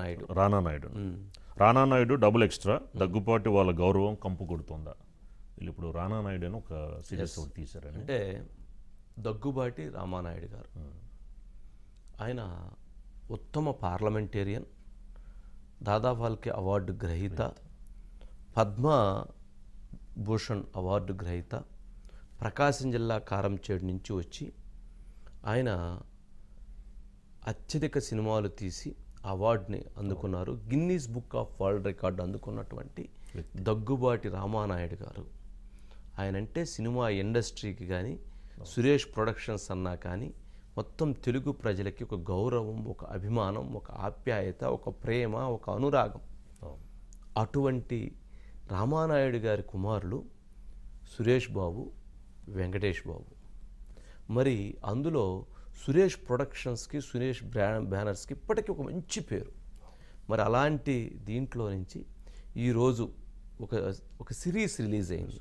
Naidu. Rana Naidu Rana Naidu double extra Daggubati వాళ్ళ గౌరవం కంపు కొడుతుందా. వీళ్ళు ఇప్పుడు రానా నాయుడు అని ఒక సీరియస్ ఒకటి తీశారని అంటే దగ్గుబాటి రామానాయుడు గారు. ఆయన ఉత్తమ పార్లమెంటేరియన్ దాదాఫాల్కే అవార్డు గ్రహీత పద్మ భూషణ్ అవార్డు గ్రహీత ప్రకాశం జిల్లా కారంచేడు నుంచి వచ్చి ఆయన అత్యధిక సినిమాలు తీసి అవార్డుని అందుకున్నారు. Guinness book of world record అందుకున్నటువంటి Daggubati Ramanaidu గారు. ఆయన అంటే సినిమా ఇండస్ట్రీకి కానీ సురేష్ ప్రొడక్షన్స్ అన్నా కానీ మొత్తం తెలుగు ప్రజలకి ఒక గౌరవం ఒక అభిమానం ఒక ఆప్యాయత ఒక ప్రేమ ఒక అనురాగం. అటువంటి రామానాయుడు గారి కుమారులు సురేష్ బాబు వెంకటేష్ బాబు. మరి అందులో సురేష్ ప్రొడక్షన్స్కి సురేష్ బ్రా బ్యానర్స్కి ఇప్పటికీ ఒక మంచి పేరు. మరి అలాంటి దీంట్లో నుంచి ఈరోజు ఒక ఒక సిరీస్ రిలీజ్ అయింది.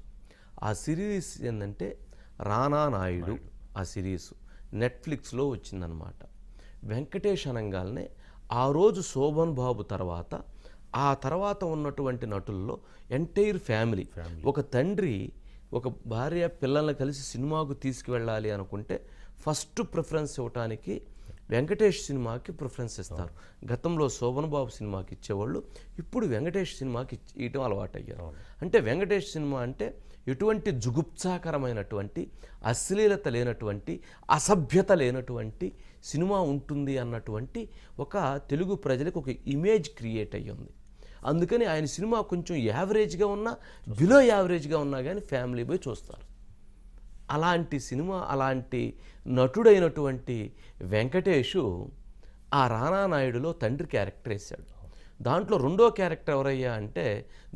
ఆ సిరీస్ ఏంటంటే రానా నాయుడు ఆ సిరీస్. నెట్ఫ్లిక్స్లో వచ్చిందనమాట వెంకటేష్ అనంగాల్నే ఆ రోజు శోభన్ బాబు తర్వాత ఆ తర్వాత ఉన్నటువంటి నటుల్లో ఎంటైర్ ఫ్యామిలీ. ఒక తండ్రి ఒక భార్య పిల్లల్ని కలిసి సినిమాకు తీసుకువెళ్ళాలి అనుకుంటే ఫస్ట్ ప్రిఫరెన్స్ ఇవ్వటానికి వెంకటేష్ సినిమాకి ప్రిఫరెన్స్ ఇస్తారు. గతంలో శోభన్ బాబు సినిమాకి ఇచ్చేవాళ్ళు ఇప్పుడు వెంకటేష్ సినిమాకి ఇవ్వటం అలవాటయ్యారు. అంటే వెంకటేష్ సినిమా అంటే ఎటువంటి జుగుప్సాకరమైనటువంటి అశ్లీలత లేనటువంటి అసభ్యత లేనటువంటి సినిమా ఉంటుంది అన్నటువంటి ఒక తెలుగు ప్రజలకు ఒక ఇమేజ్ క్రియేట్ అయ్యింది. అందుకని ఆయన సినిమా కొంచెం యావరేజ్గా ఉన్నా బిలో యావరేజ్గా ఉన్నా కానీ ఫ్యామిలీ పోయి చూస్తారు. అలాంటి సినిమా అలాంటి నటుడైనటువంటి వెంకటేషు ఆ రానా నాయుడులో తండ్రి క్యారెక్టర్ వేశాడు. దాంట్లో రెండో క్యారెక్టర్ ఎవరయ్యా అంటే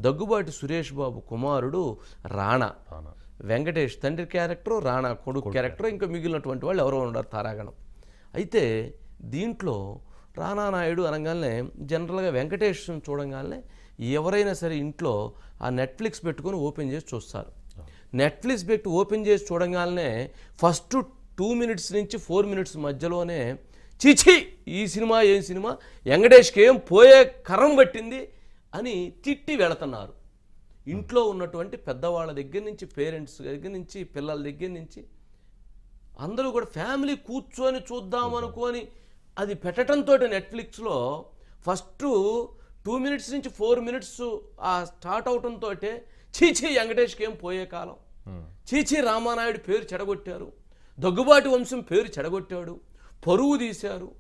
దగ్గుబాటి సురేష్ బాబు కుమారుడు రాణా. వెంకటేష్ తండ్రి క్యారెక్టర్ రాణా కొడుకు క్యారెక్టర్ ఇంకా మిగిలినటువంటి వాళ్ళు ఎవరో ఉండరు తారాగణం. అయితే దీంట్లో రానా నాయుడు అనగానే జనరల్గా వెంకటేష్ చూడంగానే ఎవరైనా సరే ఇంట్లో ఆ నెట్ఫ్లిక్స్ పెట్టుకొని ఓపెన్ చేసి చూస్తారు. నెట్ఫ్లిక్స్ పెట్టి ఓపెన్ చేసి చూడంగానే ఫస్ట్ టూ మినిట్స్ నుంచి ఫోర్ మినిట్స్ మధ్యలోనే చిచి ఈ సినిమా ఏం సినిమా? వెంకటేష్కి ఏం పోయే కరం పట్టింది? అని తిట్టి వెళుతున్నారు. ఇంట్లో ఉన్నటువంటి పెద్దవాళ్ళ దగ్గర నుంచి పేరెంట్స్ దగ్గర నుంచి పిల్లల దగ్గర నుంచి అందరూ కూడా ఫ్యామిలీ కూర్చొని చూద్దాం అనుకొని అది పెట్టడంతో నెట్ఫ్లిక్స్లో ఫస్ట్ టూ మినిట్స్ నుంచి ఫోర్ మినిట్స్ ఆ స్టార్ట్ అవటంతో చీచీ వెంకటేష్కి ఏం పోయే కాలం. చీచీ రామానాయుడు పేరు చెడగొట్టారు. దగ్గుబాటి వంశం పేరు చెడగొట్టాడు. పరువు తీశారు.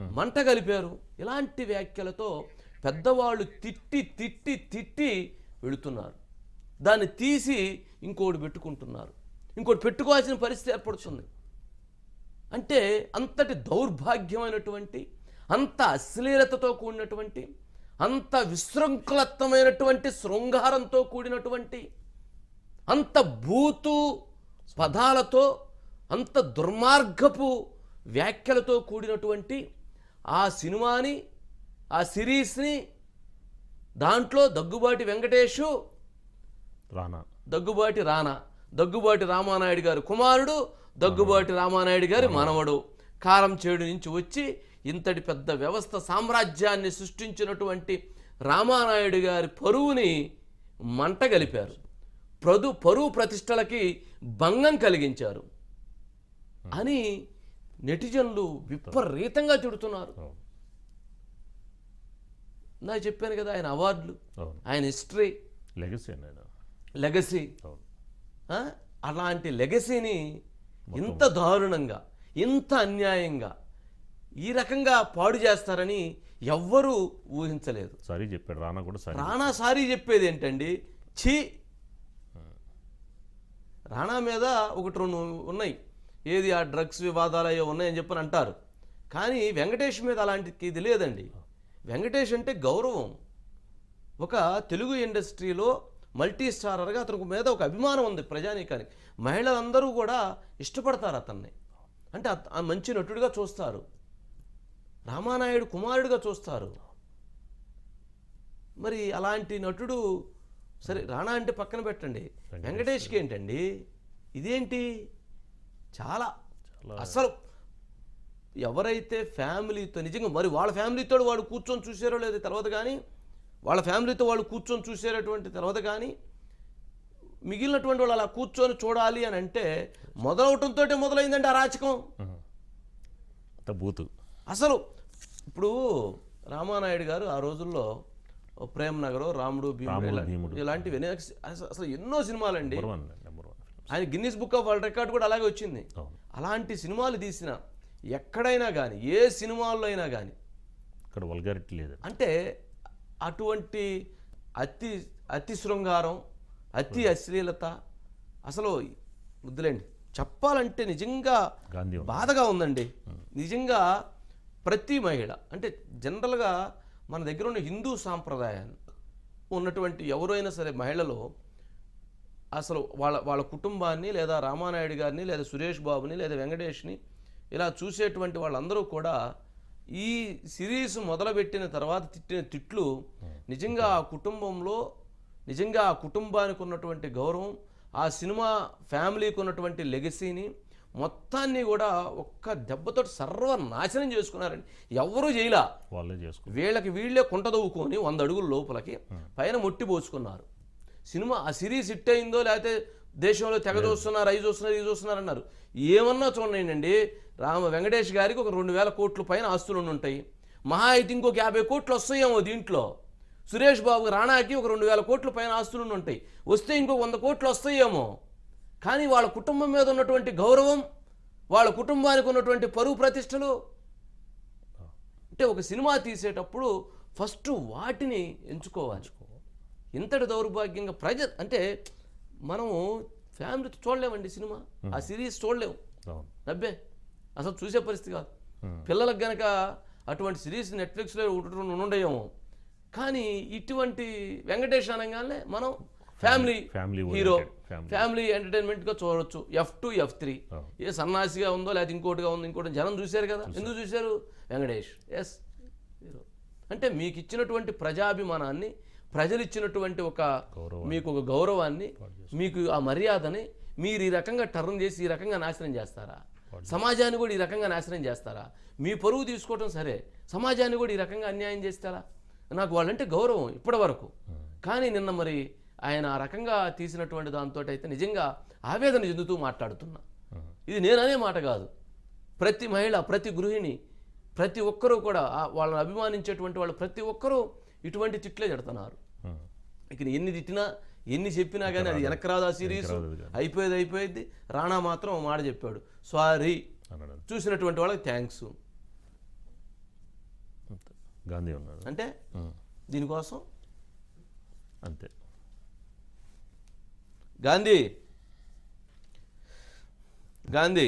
మంట కలిపారు. ఇలాంటి వ్యాఖ్యలతో పెద్దవాళ్ళు తిట్టి తిట్టి తిట్టి వెళుతున్నారు. దాన్ని తీసి ఇంకోటి పెట్టుకుంటున్నారు. ఇంకోటి పెట్టుకోవాల్సిన పరిస్థితి ఏర్పడుతుంది. అంటే అంతటి దౌర్భాగ్యమైనటువంటి అంత అశ్లీలతతో కూడినటువంటి అంత విశృంఖలత్వమైనటువంటి శృంగారంతో కూడినటువంటి అంత బూతు పదాలతో అంత దుర్మార్గపు వ్యాఖ్యలతో కూడినటువంటి ఆ సినిమాని ఆ సిరీస్ని దాంట్లో దగ్గుబాటి వెంకటేషు రానా. దగ్గుబాటి రానా దగ్గుబాటి రామానాయుడు గారి కుమారుడు దగ్గుబాటి రామానాయుడు గారి మనవడు. కారం చేడు నుంచి వచ్చి ఇంతటి పెద్ద వ్యవస్థ సామ్రాజ్యాన్ని సృష్టించినటువంటి రామానాయుడు గారి పరువుని మంట గలిపారు. ప్రదు పరువు ప్రతిష్టలకి భంగం కలిగించారు. అని నెటిజన్లు విపరీతంగా తిడుతున్నారు. నాకు చెప్పాను కదా ఆయన అవార్డులు ఆయన హిస్టరీ. Legacy legacy? అలాంటి లెగసీని ఇంత దారుణంగా ఇంత అన్యాయంగా ఈ రకంగా పాడు చేస్తారని ఎవ్వరూ ఊహించలేదు. సారీ చెప్పాడు రానా కూడా సారీ రాణా సారీ చెప్పేది ఏంటండి? ఛీ. రాణా మీద ఒకటి రెండు ఉన్నాయి. ఏది ఆ డ్రగ్స్ వివాదాలు అయ్యో ఉన్నాయని చెప్పని అంటారు. కానీ వెంకటేష్ మీద అలాంటి ఇది లేదండి. వెంకటేష్ అంటే గౌరవం. ఒక తెలుగు ఇండస్ట్రీలో మల్టీ స్టారర్గా అతనికి మీద ఒక అభిమానం ఉంది ప్రజానీకానికి. మహిళలందరూ కూడా ఇష్టపడతారు అతన్ని. అంటే మంచి నటుడిగా చూస్తారు. రామానాయుడు కుమారుడిగా చూస్తారు. మరి అలాంటి నటుడు సరే రాణా అంటే పక్కన పెట్టండి. వెంకటేష్కి ఏంటండి? ఇదేంటి? చాలా అసలు ఎవరైతే ఫ్యామిలీతో నిజంగా మరి వాళ్ళ ఫ్యామిలీతో వాడు కూర్చొని చూసారో లేదో తర్వాత కానీ వాళ్ళ ఫ్యామిలీతో వాళ్ళు కూర్చొని చూసేటటువంటి తర్వాత కానీ మిగిలినటువంటి వాళ్ళు అలా కూర్చొని చూడాలి అని అంటే మొదలవటంతో మొదలైందంటే అరాచకం బూతు. అసలు ఇప్పుడు రామానాయుడు గారు ఆ రోజుల్లో ప్రేమ్ నగర్ రాముడు భీముడు. ఇలాంటివి అసలు ఎన్నో సినిమాలండి. ఆయన Guinness book of world record కూడా అలాగే వచ్చింది. అలాంటి సినిమాలు తీసిన ఎక్కడైనా కానీ ఏ సినిమాల్లో అయినా కానీ ఇక్కడ వల్గారిటీ లేదు. అంటే అటువంటి అతి అతి శృంగారం అతి అశ్లీలత అసలు వద్దులేండి. చెప్పాలంటే నిజంగా. బాధగా ఉందండి. నిజంగా ప్రతి మహిళ అంటే జనరల్గా మన దగ్గర ఉన్న హిందూ సాంప్రదాయాన్ని ఉన్నటువంటి ఎవరైనా సరే మహిళలు అసలు వాళ్ళ వాళ్ళ కుటుంబాన్ని లేదా రామానాయుడు గారిని లేదా సురేష్ బాబుని లేదా వెంకటేష్ని ఇలా చూసేటువంటి వాళ్ళందరూ కూడా ఈ సిరీస్ మొదలుపెట్టిన తర్వాత తిట్టిన తిట్లు నిజంగా ఆ కుటుంబంలో నిజంగా ఆ కుటుంబానికి ఉన్నటువంటి గౌరవం ఆ సినిమా ఫ్యామిలీకి ఉన్నటువంటి లెగసీని మొత్తాన్ని కూడా ఒక్క దెబ్బతో సర్వనాశనం చేసుకున్నారండి. ఎవరూ చేయలా. వాళ్ళే చేసుకో వీళ్ళకి వీళ్ళే కుంట దవ్వుకొని వంద అడుగుల లోపలికి పైన మొట్టి పోసుకున్నారు. సినిమా ఆ సిరీస్ హిట్ అయిందో లేకపోతే దేశంలో తెగ చూస్తున్నారు అవి చూస్తున్నారు ఇది చూస్తున్నారు అన్నారు. ఏమన్నా చూడండి రామ వెంకటేష్ గారికి ఒక రెండు వేల కోట్ల పైన ఆస్తులు ఉంటాయి. మహా అయితే ఇంకొక యాభై కోట్లు వస్తాయేమో దీంట్లో. సురేష్ బాబు రాణాకి ఒక రెండు వేల కోట్ల పైన ఆస్తులు ఉంటాయి. వస్తే ఇంకో వంద కోట్లు వస్తాయేమో. కానీ వాళ్ళ కుటుంబం మీద ఉన్నటువంటి గౌరవం వాళ్ళ కుటుంబానికి ఉన్నటువంటి పరువు ప్రతిష్టలు. అంటే ఒక సినిమా తీసేటప్పుడు ఫస్ట్ వాటిని ఎంచుకోవాలి. ఇంతటి దౌర్భాగ్యంగా ప్రజ అంటే మనము ఫ్యామిలీతో చూడలేమండి సినిమా. ఆ సిరీస్ చూడలేము. నబ్బే అసలు చూసే పరిస్థితి కాదు. పిల్లలకు గనక అటువంటి సిరీస్ నెట్ఫ్లిక్స్లో ఉండయేమో. కానీ ఇటువంటి వెంకటేష్ అనగానే మనం ఫ్యామిలీ Family హీరో. ఫ్యామిలీ ఎంటర్టైన్మెంట్గా చూడవచ్చు ఎఫ్ టు ఎఫ్ త్రీ. ఏ సన్నాసిగా ఉందో లేకపోతే ఇంకోటిగా ఉందో ఇంకోటి జనం చూశారు కదా? ఎందుకు చూశారు? వెంకటేష్. ఎస్ అంటే మీకు ఇచ్చినటువంటి ప్రజాభిమానాన్ని ప్రజలు ఇచ్చినటువంటి ఒక. మీకు ఒక గౌరవాన్ని మీకు ఆ మర్యాదని మీరు ఈ రకంగా టర్న్ చేసి ఈ రకంగా నాశనం చేస్తారా? సమాజాన్ని కూడా ఈ రకంగా నాశనం చేస్తారా? మీ పరువు తీసుకోవటం సరే. సమాజాన్ని కూడా ఈ రకంగా అన్యాయం చేస్తారా? నాకు వాళ్ళంటే గౌరవం ఇప్పటి వరకు. కానీ నిన్న మరి ఆయన ఆ రకంగా తీసినటువంటి దాంతో అయితే నిజంగా ఆవేదన చెందుతూ మాట్లాడుతున్నా. ఇది నేననే మాట కాదు. ప్రతి మహిళ ప్రతి గృహిణి ప్రతి ఒక్కరూ కూడా వాళ్ళని అభిమానించేటువంటి వాళ్ళు ప్రతి ఒక్కరూ ఇటువంటి తిట్లే చెడుతున్నారు ఉం. ఇక ఎన్ని తిట్టినా ఎన్ని చెప్పినా కానీ అది వెనక్కి రాదు ఆ సిరీస్. అయిపోయేది అయిపోయింది. రాణా మాత్రం మాట చెప్పాడు. సారీ చూసినటువంటి వాళ్ళకి థ్యాంక్స్. గాంధీ ఉన్నాడు. అంటే. దీనికోసం అంతే. గాంధీ గాంధీ